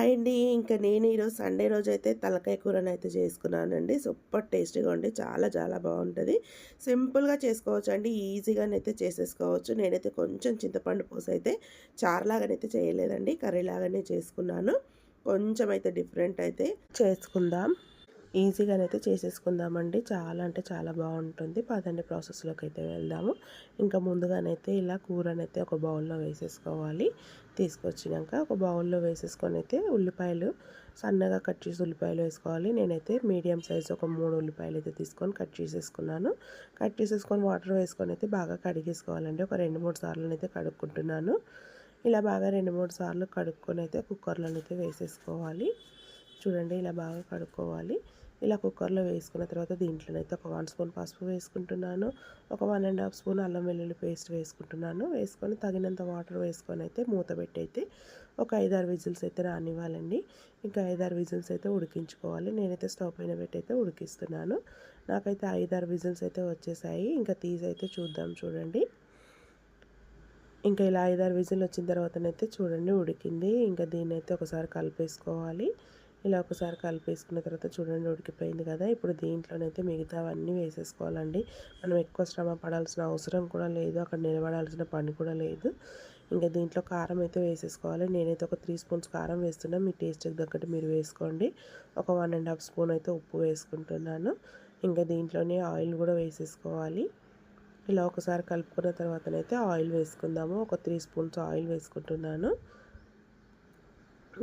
Hi అండి. ఇంకా నేను ఈరోజు సండే రోజు అయితే తలకాయ కూరని అయితే చేసుకున్నానండి. సూపర్ టేస్టీగా ఉండి చాలా చాలా బాగుంటుంది. సింపుల్గా చేసుకోవచ్చు అండి ఈజీగానైతే చేసేసుకోవచ్చు. నేనైతే కొంచెం చింతపండు పూస అయితే చారులాగానైతే చేయలేదండి. కర్రీలాగానే చేసుకున్నాను. కొంచెం అయితే డిఫరెంట్ అయితే చేసుకుందాం. ఈజీగానైతే చేసేసుకుందామండి. చాలా అంటే చాలా బాగుంటుంది. పదండి ప్రాసెస్లోకి అయితే వెళ్దాము. ఇంకా ముందుగానైతే ఇలా కూరనైతే ఒక బౌల్లో వేసేసుకోవాలి. తీసుకొచ్చినాక ఒక బౌల్లో వేసేసుకొని అయితే ఉల్లిపాయలు సన్నగా కట్ చేసి ఉల్లిపాయలు వేసుకోవాలి. నేనైతే మీడియం సైజ్ ఒక మూడు ఉల్లిపాయలు అయితే తీసుకొని కట్ చేసేసుకున్నాను. కట్ చేసేసుకొని వాటర్ వేసుకొని అయితే బాగా కడిగేసుకోవాలండి. ఒక రెండు మూడు సార్లు అయితే కడుక్కుంటున్నాను. ఇలా బాగా రెండు మూడు సార్లు కడుక్కొని అయితే కుక్కర్లోనైతే వేసేసుకోవాలి. చూడండి ఇలా బాగా కడుక్కోవాలి. ఇలా కుక్కర్లో వేసుకున్న తర్వాత దీంట్లోనైతే ఒక వన్ స్పూన్ పసుపు వేసుకుంటున్నాను. ఒక వన్ అండ్ హాఫ్ స్పూన్ అల్లం వెల్లుల్లి పేస్ట్ వేసుకుంటున్నాను. వేసుకొని తగినంత వాటర్ వేసుకొని అయితే మూత పెట్టి అయితే ఒక ఐదారు విజిల్స్ అయితే రానివ్వాలండి. ఇంకా ఐదారు విజిల్స్ అయితే ఉడికించుకోవాలి. నేనైతే స్టవ్ పైన పెట్టి అయితే ఉడికిస్తున్నాను. నాకైతే ఐదారు విజిల్స్ అయితే వచ్చేసాయి. ఇంకా తీసి అయితే చూద్దాం చూడండి. ఇంకా ఇలా ఐదారు విజిల్ వచ్చిన తర్వాతనైతే చూడండి ఉడికింది. ఇంకా దీన్ని అయితే ఒకసారి కలిపేసుకోవాలి. ఇలా ఒకసారి కలిపేసుకున్న తర్వాత చూడండి ఉడికిపోయింది కదా. ఇప్పుడు దీంట్లోనైతే మిగతావన్నీ వేసేసుకోవాలండి. మనం ఎక్కువ శ్రమ పడాల్సిన అవసరం కూడా లేదు. అక్కడ నిలబడాల్సిన పని కూడా లేదు. ఇంకా దీంట్లో కారం అయితే వేసేసుకోవాలి. నేనైతే ఒక త్రీ స్పూన్స్ కారం వేస్తున్నా. మీ టేస్ట్కి తగ్గట్టు మీరు వేసుకోండి. ఒక వన్ అండ్ హాఫ్ స్పూన్ అయితే ఉప్పు వేసుకుంటున్నాను. ఇంకా దీంట్లోనే ఆయిల్ కూడా వేసేసుకోవాలి. ఇలా ఒకసారి కలుపుకున్న తర్వాతనైతే ఆయిల్ వేసుకుందాము. ఒక త్రీ స్పూన్స్ ఆయిల్ వేసుకుంటున్నాను.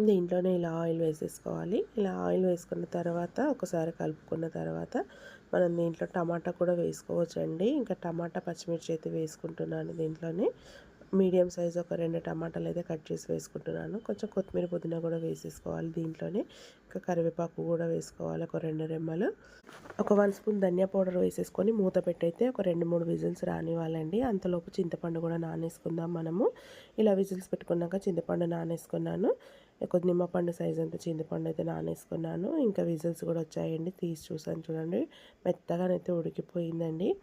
దీంట్లోనే ఇలా ఆయిల్ వేసేసుకోవాలి. ఇలా ఆయిల్ వేసుకున్న తర్వాత ఒకసారి కలుపుకున్న తర్వాత మనం దీంట్లో టమాటా కూడా వేసుకోవచ్చండి. ఇంకా టమాటా పచ్చిమిర్చి అయితే వేసుకుంటున్నాను దీంట్లోనే. మీడియం సైజ్ ఒక రెండు టమాటాలు అయితే కట్ చేసి వేసుకుంటున్నాను. కొంచెం కొత్తిమీర పుదీనా కూడా వేసేసుకోవాలి దీంట్లోనే. ఇంకా కరివేపాకు కూడా వేసుకోవాలి ఒక రెండు రెమ్మలు. ఒక వన్ స్పూన్ ధనియా పౌడర్ వేసేసుకొని మూత పెట్టయితే ఒక రెండు మూడు విజిల్స్ రానివ్వాలండి. అంతలోపు చింతపండు కూడా నానేసుకుందాం మనము. ఇలా విజిల్స్ పెట్టుకున్నాక చింతపండు నానేసుకున్నాను. కొద్ది నిమ్మపండు సైజ్ అంత చింతపండు అయితే నానేసుకున్నాను. ఇంకా విజిల్స్ కూడా వచ్చాయండి. తీసి చూసాను చూడండి. మెత్తగానైతే ఉడికిపోయిందండి.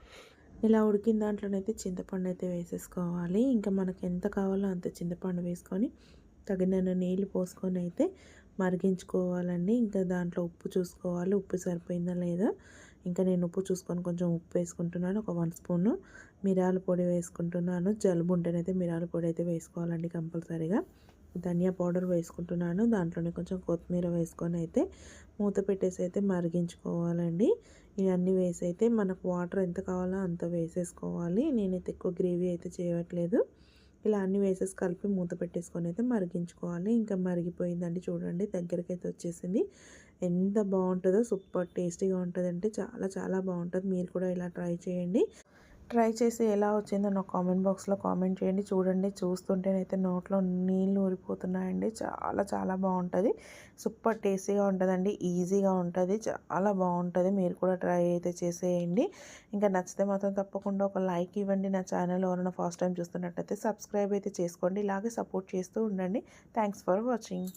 ఇలా ఉడికిన దాంట్లోనైతే చింతపండు అయితే వేసేసుకోవాలి. ఇంకా మనకు ఎంత కావాలో అంత చింతపండు వేసుకొని తగిన నీళ్ళు పోసుకొని అయితే మరిగించుకోవాలండి. ఇంకా దాంట్లో ఉప్పు చూసుకోవాలి. ఉప్పు సరిపోయిందా లేదా? ఇంకా నేను ఉప్పు చూసుకొని కొంచెం ఉప్పు వేసుకుంటున్నాను. ఒక వన్ స్పూను మిరాల పొడి వేసుకుంటున్నాను. జలుబు ఉంటేనైతే మిరాల పొడి అయితే వేసుకోవాలండి కంపల్సరీగా. ధనియా పౌడర్ వేసుకుంటున్నాను. దాంట్లోనే కొంచెం కొత్తిమీర వేసుకొని అయితే మూత పెట్టేసి అయితే మరిగించుకోవాలండి. ఇవన్నీ వేసి అయితే మనకు వాటర్ ఎంత కావాలో అంత వేసేసుకోవాలి. నేనైతే ఎక్కువ గ్రేవీ అయితే చేయట్లేదు. ఇలా అన్నీ వేసేసి కలిపి మూత పెట్టేసుకొని అయితే మరిగించుకోవాలి. ఇంకా మరిగిపోయిందండి చూడండి దగ్గరికి అయితే వచ్చేసింది. ఎంత బాగుంటుందో సూపర్ టేస్టీగా ఉంటుందంటే చాలా చాలా బాగుంటుంది. మీరు కూడా ఇలా ట్రై చేయండి. ట్రై చేసి ఎలా వచ్చిందో నాకు కామెంట్ బాక్స్లో కామెంట్ చేయండి. చూడండి చూస్తుంటేనైతే నోట్లో నీళ్ళు ఊరిపోతున్నాయండి. చాలా చాలా బాగుంటుంది. సూపర్ టేస్టీగా ఉంటుందండి. ఈజీగా ఉంటుంది. చాలా బాగుంటుంది. మీరు కూడా ట్రై అయితే చేసేయండి. ఇంకా నచ్చితే మాత్రం తప్పకుండా ఒక లైక్ ఇవ్వండి. నా ఛానల్ ఎవరైనా ఫస్ట్ టైం చూస్తున్నట్టయితే సబ్స్క్రైబ్ అయితే చేసుకోండి. ఇలాగే సపోర్ట్ చేస్తూ ఉండండి. Thanks for watching.